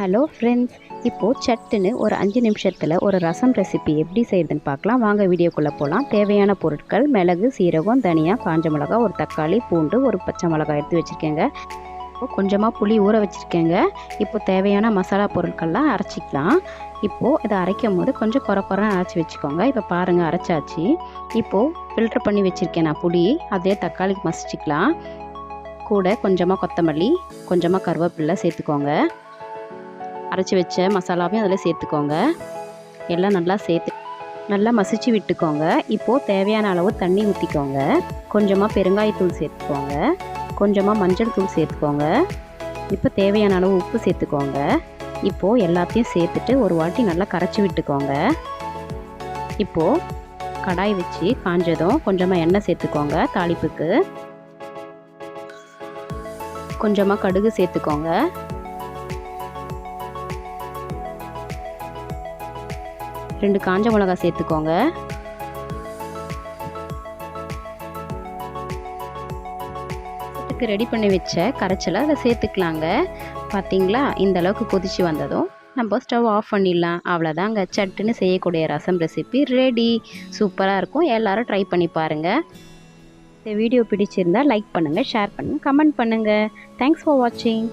Hello friends இப்போது சட்டுன்னு ஒரு அஞ்சு நிமிஷத்தில் ஒரு ரசம் ரெசிபி எப்படி செய்யுதுன்னு பார்க்கலாம். வாங்க வீடியோக்குள்ளே போகலாம் தேவையான பொருட்கள் மிளகு சீரகம் தனியாக காஞ்ச மிளகா ஒரு தக்காளி பூண்டு ஒரு பச்சை மிளகாய் எடுத்து வச்சுருக்கேங்க. இப்போ கொஞ்சமாக புளி ஊற வச்சுருக்கேங்க. இப்போ தேவையான மசாலா பொருட்கள்லாம் அரைச்சிக்கலாம். இப்போது இதை அரைக்கும் போது கொஞ்சம் குறை குறைன்னு அரைச்சி வச்சுக்கோங்க. இப்போ பாருங்கள் அரைச்சாச்சு. இப்போது ஃபில்டர் பண்ணி வச்சுருக்கேன் நான் புளி. அதே தக்காளிக்கு மசிச்சிக்கலாம். கூட கொஞ்சமாக கொத்தமல்லி கொஞ்சமாக கருவேப்பிலை சேர்த்துக்கோங்க. அரைச்சி வச்ச மசாலாவையும் அதில் சேர்த்துக்கோங்க. எல்லாம் நல்லா சேர்த்து நல்லா மசிச்சு விட்டுக்கோங்க. இப்போது தேவையான அளவு தண்ணி ஊற்றிக்கோங்க கொஞ்சமாக பெருங்காயத்தூள் சேர்த்துக்கோங்க. கொஞ்சமாக மஞ்சள் தூள் சேர்த்துக்கோங்க. இப்போ தேவையான அளவு உப்பு சேர்த்துக்கோங்க. இப்போது எல்லாத்தையும் சேர்த்துட்டு ஒரு வாட்டி நல்லா கரைச்சி விட்டுக்கோங்க. இப்போது கடாய் வச்சு காஞ்சதும் கொஞ்சமாக எண்ணெய் சேர்த்துக்கோங்க தாளிப்புக்கு. கொஞ்சமாக கடுகு சேர்த்துக்கோங்க. ரெண்டு காஞ்ச மிளகா சேர்த்துக்கோங்க. ரெடி பண்ணி வச்ச கரைச்சலை அதை சேர்த்துக்கலாங்க. பார்த்தீங்களா இந்த அளவுக்கு கொதிச்சு வந்ததும் நம்ம ஸ்டவ் ஆஃப் பண்ணிடலாம். அவ்வளோதாங்க சட்டுன்னு செய்யக்கூடிய ரசம் ரெசிபி ரெடி சூப்பராக இருக்கும். எல்லோரும் ட்ரை பண்ணி பாருங்கள் இந்த வீடியோ பிடிச்சிருந்தா லைக் பண்ணுங்கள் ஷேர் பண்ணுங்கள் கமெண்ட் பண்ணுங்கள் தேங்க்ஸ் ஃபார் வாட்சிங்